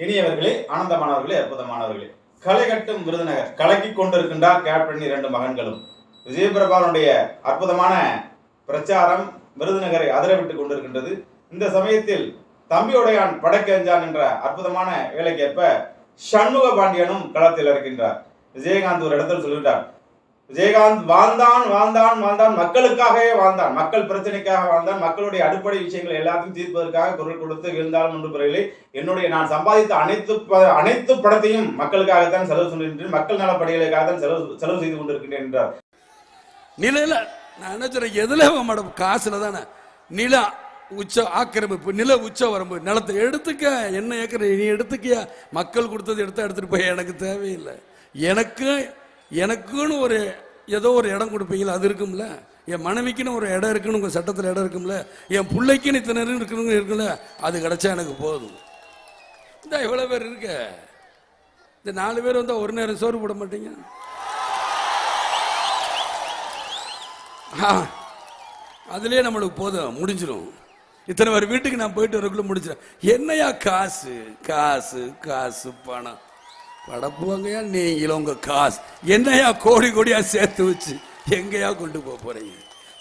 இனியவர்களே ஆனந்தமானவர்களே அற்புதமானவர்களே. களை கட்டும் விருதுநகர் கலக்கி கொண்டிருக்கின்றார் கேப்டன் இரண்டு மகன்களும். விஜயபிரபானுடைய அற்புதமான பிரச்சாரம் விருதுநகரை அதிரவிட்டுக் கொண்டிருக்கின்றது. இந்த சமயத்தில் தம்பியுடையான் படைக்கஞ்சான் என்ற அற்புதமான வேலைக்கேற்ப சண்முக பாண்டியனும் களத்தில் இருக்கின்றார் விஜயகாந்த் ஒரு இடத்தில் சொல்லிவிட்டார் விஜயகாந்த் வாழ்ந்தான் வாழ்ந்தான் வாழ்ந்தான் மக்களுக்காகவே வாழ்ந்தான். மக்கள் பிரச்சனைக்காக வாழ்ந்தான். மக்களுடைய அடிப்படை விஷயங்கள் எல்லாத்தையும் தீர்ப்பதற்காக குரல் கொடுத்து விழுந்தாலும் ஒன்று பிறகு என்னுடைய நான் சம்பாதித்த அனைத்து அனைத்து படத்தையும் மக்களுக்காகத்தான் செலவு செய்கின்றேன் மக்கள் நலப்பணிகளுக்காக தான் செலவு செலவு செய்து கொண்டிருக்கின்றேன் என்றார். நிலையில நான் என்ன சொல்றேன்? எதுல மேடம் காசுல தானே? நில உச்ச ஆக்கிரமிப்பு நில உச்ச வரம்பு நிலத்தை எடுத்துக்க என்ன ஏக்கர் நீ எடுத்துக்கியா? மக்கள் கொடுத்தது எடுத்து எடுத்துட்டு போய் எனக்கு தேவையில்லை. எனக்கு எனக்குன்னு ஒரு ஏதோ ஒரு இடம் கொடுப்பீங்களா? அது இருக்கும்ல. என் மனைவிக்குன்னு ஒரு இடம் இருக்குன்னு உங்கள் சட்டத்தில் இடம் இருக்கும்ல. என் பிள்ளைக்குன்னு இத்தனை நேரம் இருக்குல்ல அது கிடச்சா எனக்கு போதும். இந்த இவ்வளோ பேர் இருக்க. இந்த நாலு பேர் வந்தால் ஒரு நேரம் சோறு போட மாட்டீங்க? அதுலேயே நம்மளுக்கு போதும். முடிஞ்சிடும் இத்தனை பேர் வீட்டுக்கு நான் போயிட்டு வரக்குள்ள முடிச்சிடும் என்னையா காசு? காசு காசு பணம். படப்புவங்கயா நீங்களும் உங்க காசு. என்னையா கோடி கோடியா சேர்த்து வச்சு எங்கேயா கொண்டு போக போறீங்க?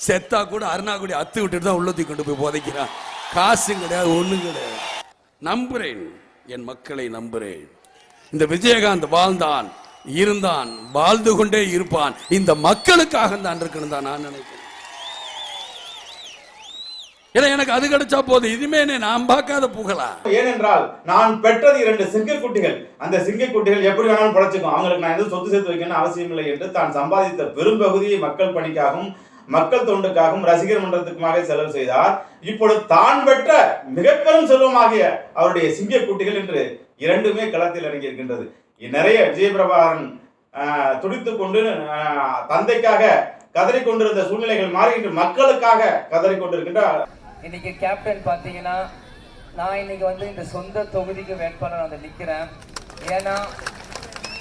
செத்தா கூட அருணாக்குடி அத்து விட்டுட்டு தான் உள்ளத்துக்கு கொண்டு போய் புதைக்கிறான். காசும் கிடையாது ஒன்றும் கிடையாது. நம்புகிறேன் என் மக்களை நம்புறேன். இந்த விஜயகாந்த் வாழ்ந்தான் இருந்தான் வாழ்ந்து கொண்டே இருப்பான். இந்த மக்களுக்காக தான் இருக்கணும் தான் நான் நினைக்கிறேன். ஏன்னா எனக்கு அது கிடைச்சா போதும் இதுமே நான் பார்க்காத புகழா? ஏனென்றால் நான் பெற்றது இரண்டு சிங்கக்குட்டிகள். அந்த சிங்கக்குட்டிகள் எப்படி வேணாலும் பழச்சிக்கும். அவங்களுக்கு நான் எதுவும் சொத்து சேர்த்து வைக்கணும் அவசியம் இல்லை என்று தான் சம்பாதித்த பெரும்பகுதியை மக்கள் பணிக்காகவும் மக்கள் தொண்டுக்காகவும் ரசிகர் மன்றத்துக்குமாக செலவு செய்தார். இப்பொழுது தான் பெற்ற மிக பெரும் செல்வமாகிய அவருடைய சிங்கக்குட்டிகள் என்று இரண்டுமே களத்தில் இறங்கி இருக்கின்றது நிறைய விஜயபிரபாகரன் ஆஹ், கொண்டு ஆஹ், தந்தைக்காக கதறிக் கொண்டிருந்த சூழ்நிலைகள் மாறி இன்று மக்களுக்காக கதறிக்கொண்டிருக்கின்ற இன்னைக்கு கேப்டன் பார்த்தீங்கன்னா நான் இன்னைக்கு வந்து இந்த சொந்த தொகுதிக்கு வேட்பாளர் வந்து நிற்கிறேன் ஏன்னா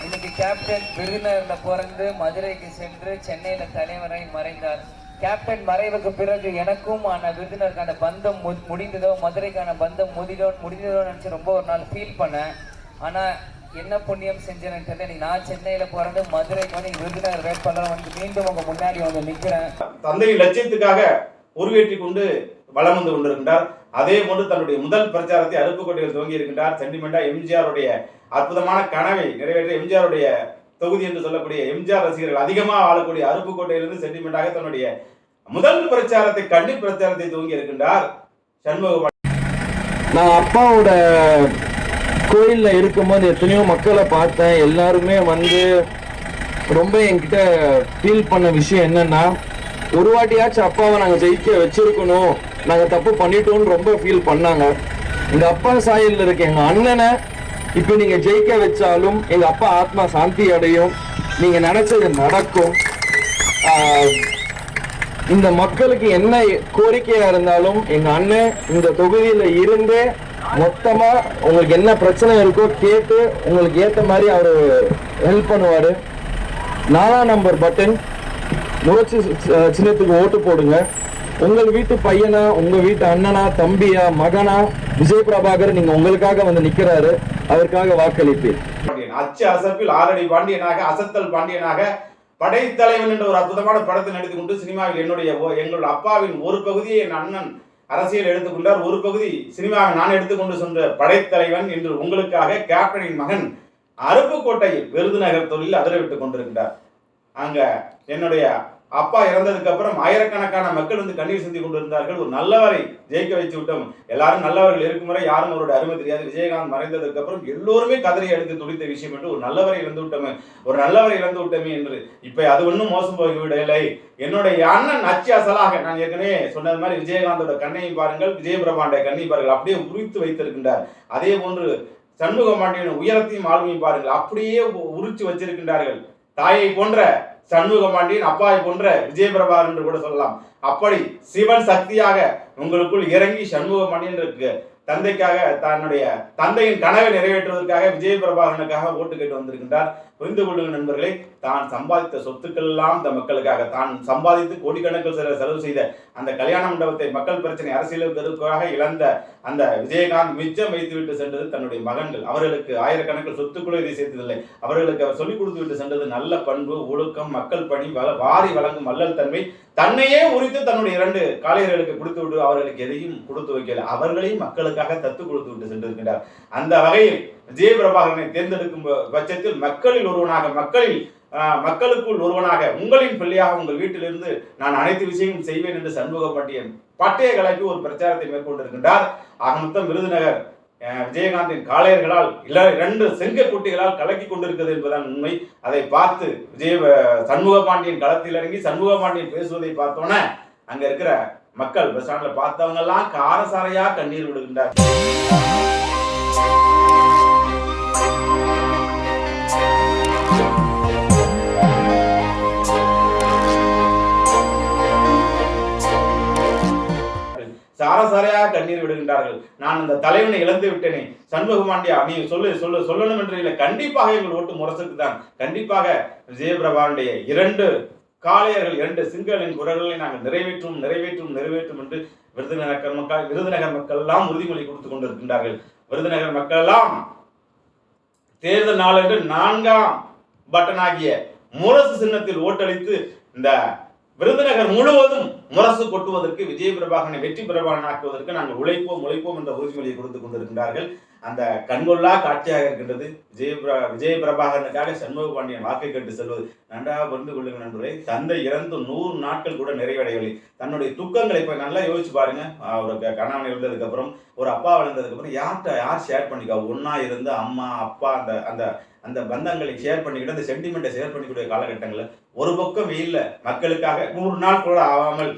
இன்னைக்கு கேப்டன் விருதுநகரில் பிறந்து மதுரைக்கு சென்று சென்னையில் தலைவரை மறைந்தார். கேப்டன் மறைவுக்கு பிறகு எனக்கும் ஆன விருதுநருக்கான பந்தம் மு- முடிந்ததோ மதுரைக்கான பந்தம் முதிதோ முடிந்ததோ நினச்சி ரொம்ப ஒரு நாள் ஃபீல் பண்ணேன். ஆனால் என்ன புண்ணியம் செஞ்சேன்னு தெரியல. இன்னைக்கு நான் சென்னையில பிறந்து மதுரைக்கு வந்து விருதுநகர் வேட்பாளர் வந்து மீண்டும் உங்க முன்னாடி வந்து நிற்கிறேன் தந்தை லட்சியத்துக்காக உருவேற்றி கொண்டு வளம் வந்து கொண்டிருக்கின்றார். அதே போன்று தன்னுடைய முதல் பிரச்சாரத்தை அருப்புக்கோட்டையில் துவங்கி இருக்கின்றார். சென்டிமெண்டா எம்ஜிஆருடைய அற்புதமான கனவை நிறைவேற்ற எம்ஜிஆருடைய தொகுதி என்று சொல்லக்கூடிய எம்ஜிஆர் ரசிகர்கள் அதிகமாக வாழக்கூடிய அருப்புக்கோட்டையிலிருந்து சென்டிமெண்டாக தன்னுடைய முதல் பிரச்சாரத்தை கண்டி பிரச்சாரத்தை துவங்கி இருக்கின்றார். சண்முக நான் அப்பாவோட கோயில்ல இருக்கும்போது எத்தனையோ மக்களை பார்த்தேன். எல்லாருமே வந்து ரொம்ப என்கிட்ட ஃபீல் பண்ண விஷயம் என்னன்னா ஒரு வாட்டியாச்சும் அப்பாவை நாங்கள் ஜெயிக்க வச்சிருக்கணும். நாங்கள் தப்பு பண்ணிட்டோம்னு ரொம்ப ஃபீல் பண்ணாங்க. இந்த அப்பா சாயல்ல இருக்க எங்கள் அண்ணனை இப்போ நீங்கள் ஜெயிக்க வச்சாலும் எங்கள் அப்பா ஆத்மா சாந்தி அடையும். நீங்கள் நினச்சது நடக்கும். இந்த மக்களுக்கு என்ன கோரிக்கையாக இருந்தாலும் எங்கள் அண்ணன் இந்த தொகுதியில் இருந்தே மொத்தமாக உங்களுக்கு என்ன பிரச்சனை இருக்கோ கேட்டு உங்களுக்கு ஏற்ற மாதிரி அவர் ஹெல்ப் பண்ணுவார். நாலாம் நம்பர் பட்டன் முரட்சி சின்னத்துக்கு ஓட்டு போடுங்க. உங்கள் வீட்டு பையனா உங்க வீட்டு அண்ணனா தம்பியா மகனா விஜய் பிரபாகர் நீங்க உங்களுக்காக வந்து நிக்கிறாரு. அதற்காக வாக்களிப்பீர். அச்சு அசப்பில் ஆரடி பாண்டியனாக அசத்தல் பாண்டியனாக படைத்தலைவன் என்ற ஒரு அற்புதமான படத்தை நடித்துக் கொண்டு சினிமாவில் என்னுடைய எங்களுடைய அப்பாவின் ஒரு பகுதியை என் அண்ணன் அரசியல் எடுத்துக்கொண்டார். ஒரு பகுதி சினிமாவை நான் எடுத்துக்கொண்டு சென்ற படைத்தலைவன் என்று உங்களுக்காக கேப்டனின் மகன் அருப்புக்கோட்டையில் விருதுநகர் தொழில் அதிரவிட்டுக் கொண்டிருக்கிறார். அங்கே என்னுடைய அப்பா இறந்ததுக்கு அப்புறம் ஆயிரக்கணக்கான மக்கள் வந்து கண்ணீர் சிந்தி கொண்டிருந்தார்கள். ஒரு நல்லவரை ஜெயிக்க வச்சு விட்டோம். எல்லாரும் நல்லவர்கள் இருக்கும் வரை யாரும் அவருடைய அருமை தெரியாது. விஜயகாந்த் மறைந்ததுக்கு அப்புறம் எல்லோருமே கதறி எடுத்து துடித்த விஷயம் என்று ஒரு நல்லவரை இழந்து விட்டோமே. ஒரு நல்லவரை இழந்து விட்டோமே என்று. இப்ப அது ஒன்றும் மோசம் போய்விடவில்லை. என்னுடைய அண்ணன் நச்சு அசலாக நான் ஏற்கனவே சொன்னது மாதிரி விஜயகாந்தோட கண்ணையும் பாருங்கள். விஜயபிரபாண்டைய கண்ணையும் பாருங்கள். அப்படியே உரித்து வைத்திருக்கின்றார். அதே போன்று சண்முக பாண்டியன் உயரத்தையும் ஆளுமையும் பாருங்கள். அப்படியே உ- உரிச்சு வச்சிருக்கின்றார்கள். தாயை போன்ற சண்முகமாண்டியன் அப்பாவை போன்ற விஜயபிரபாகர் என்று கூட சொல்லலாம். அப்படி சிவன் சக்தியாக உங்களுக்குள் இறங்கி சண்முகமாண்டியன் இருக்கு. தந்தைக்காக தன்னுடைய தந்தையின் கனவை நிறைவேற்றுவதற்காக விஜயபிரபாகரனுக்காக ஓட்டு கேட்டு வந்திருக்கின்றார். புரிந்து கொள்ளுங்கள் நண்பர்களே தான் சம்பாதித்த சொத்துக்கள் எல்லாம் இந்த மக்களுக்காக தான் சம்பாதித்து கோடிக்கணக்கில் சில செலவு செய்த அந்த கல்யாண மண்டபத்தை மக்கள் பிரச்சனை அரசியலுக்காக இழந்த அந்த விஜயகாந்த் மிச்சம் வைத்துவிட்டு சென்றது தன்னுடைய மகன்கள். அவர்களுக்கு ஆயிரக்கணக்கில் சொத்துக்குள்ள இதை சேர்த்ததில்லை. அவர்களுக்கு அவர் சொல்லிக் கொடுத்து விட்டு சென்றது நல்ல பண்பு ஒழுக்கம் மக்கள் பணி வள வாரி வழங்கும் வள்ளல் தன்மை. தன்னையே உரித்து தன்னுடைய இரண்டு காளையர்களுக்கு கொடுத்து விட்டு அவர்களுக்கு எதையும் கொடுத்து வைக்கல. அவர்களையும் மக்களுக்காக தத்து கொடுத்து விட்டு சென்றிருக்கின்றார். அந்த வகையில் விஜய பிரபாகரனை தேர்ந்தெடுக்கும் பட்சத்தில் மக்களில் ஒருவனாக மக்களில் மக்களுக்குள் ஒருவனாக உங்களின் பிள்ளையாக உங்கள் வீட்டிலிருந்து நான் அனைத்து விஷயங்களும் செய்வேன் என்று சண்முகபாண்டியன் பட்டய கலைக்கு ஒரு பிரச்சாரத்தை மேற்கொண்டிருக்கின்றார். ஆக மொத்தம் விருதுநகர் விஜயகாந்தின் காளையர்களால் இல்ல இரண்டு செங்க குட்டிகளால் கலக்கி கொண்டிருக்கிறது என்பதுதான் உண்மை. அதை பார்த்து விஜய சண்முக பாண்டியன் களத்தில் இறங்கி சண்முக பாண்டியன் பேசுவதை பார்த்தோன்னே அங்க இருக்கிற மக்கள் பஸ் ஸ்டாண்ட்ல பார்த்தவங்க எல்லாம் காரசாரையா கண்ணீர் விடுகின்றார் கண்ணீர் நான் அந்த தலைவனை இழந்து விட்டேனே. சண்முகமாண்டியா நீ சொல்லு சொல்லு சொல்லணும் என்று இல்லை கண்டிப்பாக எங்கள் ஓட்டு முரசுக்கு தான் கண்டிப்பாக விஜயபிரபாவுடைய இரண்டு காளையர்கள் இரண்டு சிங்களின் குரல்களை நாங்கள் நிறைவேற்றும் நிறைவேற்றும் நிறைவேற்றும் என்று விருதுநகர் மக்கள் விருதுநகர் மக்கள் எல்லாம் உறுதிமொழி கொடுத்து கொண்டிருக்கின்றார்கள். விருதுநகர் மக்கள் எல்லாம் தேர்தல் நாளன்று நான்காம் பட்டனாகிய முரசு சின்னத்தில் ஓட்டளித்து இந்த விருதுநகர் முழுவதும் முரசு கொட்டுவதற்கு விஜய பிரபாகனை வெற்றி பிரபாகரனாக்குவதற்கு நாங்கள் உழைப்போம் உழைப்போம் என்ற உறுதிமொழியை கொடுத்து கொண்டிருக்கிறார்கள். அந்த கண்கொள்ளா காட்சியாக இருக்கின்றது விஜய விஜய பிரபாகரனுக்காக சண்முக பாண்டியன் வாக்கை கேட்டு செல்வது. நன்றாக புரிந்து கொள்ளுங்கள் நண்பர்களே தந்தை இறந்து நூறு நாட்கள் கூட நிறைவடையவில்லை. தன்னுடைய துக்கங்களை இப்போ நல்லா யோசிச்சு பாருங்க. அவருக்கு கணவன் இருந்ததுக்கு அப்புறம் ஒரு அப்பா வளர்ந்ததுக்கு அப்புறம் யார்கிட்ட யார் ஷேர் பண்ணிக்கா? ஒன்னா இருந்து அம்மா அப்பா அந்த அந்த அந்த பந்தங்களை ஷேர் பண்ணிக்கிட்டு அந்த சென்டிமெண்ட்டை ஷேர் பண்ணிக்கூடிய காலகட்டங்களில் ஒரு பக்கம் வெயில்ல மக்களுக்காக நூறு நாள் கூட ஆகாமல்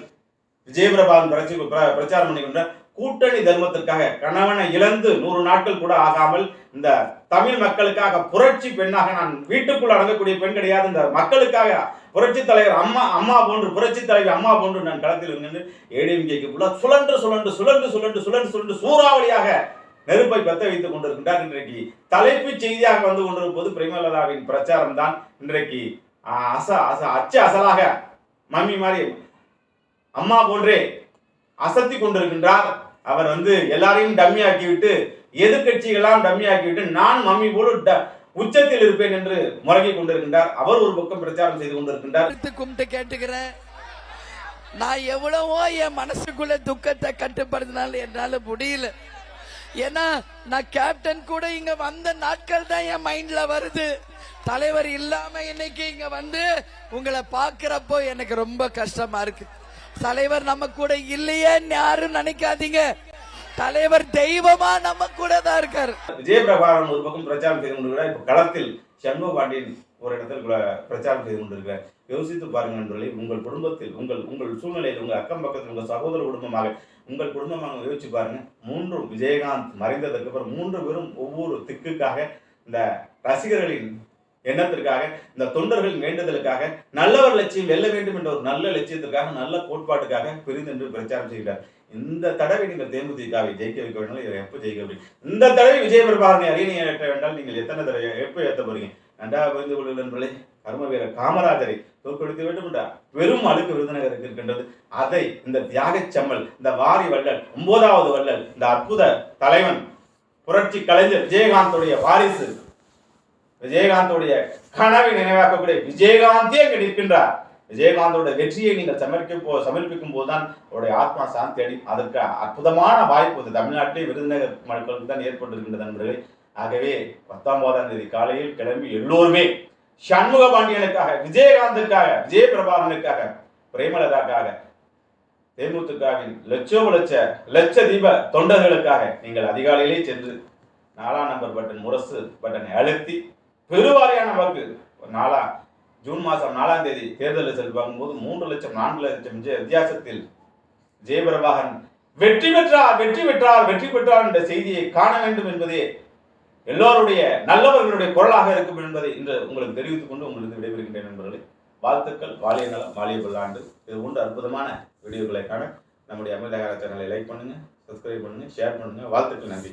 விஜயபிரபாகன் பிரச்சி பிரச்சாரம் பண்ணிக்கின்ற கூட்டணி தர்மத்திற்காக கணவனை இழந்து நூறு நாட்கள் கூட ஆகாமல் இந்த தமிழ் மக்களுக்காக புரட்சி பெண்ணாக நான் வீட்டுக்குள் அடங்கக்கூடிய பெண் கிடையாது. இந்த மக்களுக்காக புரட்சி தலைவர் அம்மா அம்மா போன்று புரட்சி தலைவர் அம்மா போன்று நான் களத்தில் நின்று ஏடிஎம்கேக்கு ஃபுல்லாக சுழன்று சுழன்று சுழன்று சுழன்று சுழன்று சுழன்று சூறாவளியாக நெருப்பை பத்த வைத்துக் கொண்டிருக்கின்றார். இன்றைக்கு தலைப்புச் செய்தியாக வந்து கொண்டிருப்பது பிரேமலதாவின் பிரச்சாரம் தான் இன்றைக்கு அச அச அச்ச அசலாக மம்மி மாதிரி அம்மா போன்றே அசத்தி கொண்டிருக்கின்றார். அவர் வந்து எல்லாரையும் டம்மி ஆக்கிவிட்டு எதிர்க்கட்சிகளெல்லாம் டம்மி ஆக்கிவிட்டு நான் மம்மி போல ட- உச்சத்தில் இருப்பேன் என்று முறங்கிக் கொண்டிருக்கின்றார். அவர் ஒரு பக்கம் பிரச்சாரம் செய்து கொண்டிருக்கின்றார். கும்பிட்டு கேட்டுக்கிறேன். நான் எவ்வளவோ என் மனசுக்குள்ள துக்கத்தை கட்டுப்படுத்தினாலும் என்னால முடியல. ஏன்னா நான் கேப்டன் கூட இங்க வந்த நாட்கள் தான் என் மைண்ட்ல வருது. தலைவர் இல்லாம இன்னைக்கு இங்க வந்து உங்களை பாக்குறப்போ எனக்கு ரொம்ப கஷ்டமா இருக்கு. தலைவர் நம்ம கூட இல்லையேன்னு யாரும் நினைக்காதீங்க. தலைவர் தெய்வமா நம்ம கூட தான் இருக்காரு. விஜயபிரபாகரன் ஒரு பக்கம் பிரச்சாரம் செய்து கொண்டு களத்தில் சண்முக பாண்டியன் ஒரு இடத்தில் பிர- பிரச்சாரம் செய்து கொண்டிருக்கிறேன். யோசித்து பாருங்கள் நண்பர்களே உங்கள் குடும்பத்தில் உங்கள் உங்கள் சூழ்நிலையில் உங்கள் அக்கம் பக்கத்தில் உங்கள் சகோதர குடும்பமாக உங்கள் குடும்பமாக யோசிச்சு பாருங்க மூன்றும் விஜயகாந்த் மறைந்ததற்கு அப்புறம் மூன்று பேரும் ஒவ்வொரு திக்குக்காக இந்த ரசிகர்களின் எண்ணத்திற்காக இந்த தொண்டர்களின் வேண்டுதலுக்காக நல்லவர் லட்சியம் வெல்ல வேண்டும் என்ற ஒரு நல்ல லட்சியத்திற்காக நல்ல கோட்பாட்டுக்காக பிரிந்தென்று பிரச்சாரம் செய்கிறார். இந்த தடவை நீங்கள் தேமுதிகவை ஜெயிக்க வைக்க வேண்டும் இதை எப்போ ஜெயிக்க முடியும்? இந்த தடவை விஜய பிரபாகரனை அரியணை ஏற்ற வேண்டால் நீங்கள் எத்தனை தடவை எப்போ ஏற்ற போறீங்க? நன்றாக புரிந்து கொள்ளுங்கள் நண்பர்களே. கர்ம வீரர் காமராஜரை தோற்கடித்து வேண்டும் பெரும் அழுக்கு விருதுநகருக்கு இருக்கின்றது. அதை இந்த தியாகச் செம்மல் இந்த வாரி வள்ளல் ஒன்பதாவது வள்ளல் இந்த அற்புத தலைவன் புரட்சி கலைஞர் விஜயகாந்தோடைய வாரிசு விஜயகாந்தோடைய கனவை நினைவாக்கக்கூடிய விஜயகாந்தே இங்கே நிற்கின்றார். விஜயகாந்தோட வெற்றியை நீங்கள் சமர்ப்பிக்க போ சமர்ப்பிக்கும் போதுதான் அவருடைய ஆத்மா சாந்தி அடி அதற்கு அற்புதமான வாய்ப்பு இது தமிழ்நாட்டிலே விருதுநகர் மக்களுக்கு தான் ஏற்பட்டிருக்கின்றது நண்பர்களே. ஆகவே பத்தொன்பதாம் தேதி காலையில் கிளம்பி எல்லோருமே சண்முக பாண்டியனுக்காக விஜயகாந்துக்காக விஜய பிரபாகரனுக்காக பிரேமலதாக்காக தேமுத்துக்காவின் லட்சோ லட்ச லட்ச தீப தொண்டர்களுக்காக நீங்கள் அதிகாலையிலே சென்று நாலாம் நம்பர் பட்டன் முரசு பட்டனை அழுத்தி பெருவாரியான வாக்கு நாலா ஜூன் மாதம் நாலாம் தேதி தேர்தல் ரிசல்ட் பார்க்கும்போது மூன்று லட்சம் நான்கு லட்சம் வித்தியாசத்தில் ஜெயபிரபாகன் வெற்றி பெற்றார் வெற்றி பெற்றார் வெற்றி பெற்றார் என்ற செய்தியை காண வேண்டும் என்பதே எல்லோருடைய நல்லவர்களுடைய குரலாக இருக்கும் என்பதை இன்று உங்களுக்கு தெரிவித்துக் கொண்டு உங்களுக்கு விடைபெறுகின்றேன் நண்பர்களே. வாழ்த்துக்கள். வாலிய நலம் வாலிய பல்லாண்டு இது போன்ற அற்புதமான வீடியோக்களை காண நம்முடைய அமிர்தகார சேனலை லைக் பண்ணுங்க சப்ஸ்கிரைப் பண்ணுங்க ஷேர் பண்ணுங்க. வாழ்த்துக்கள் நன்றி.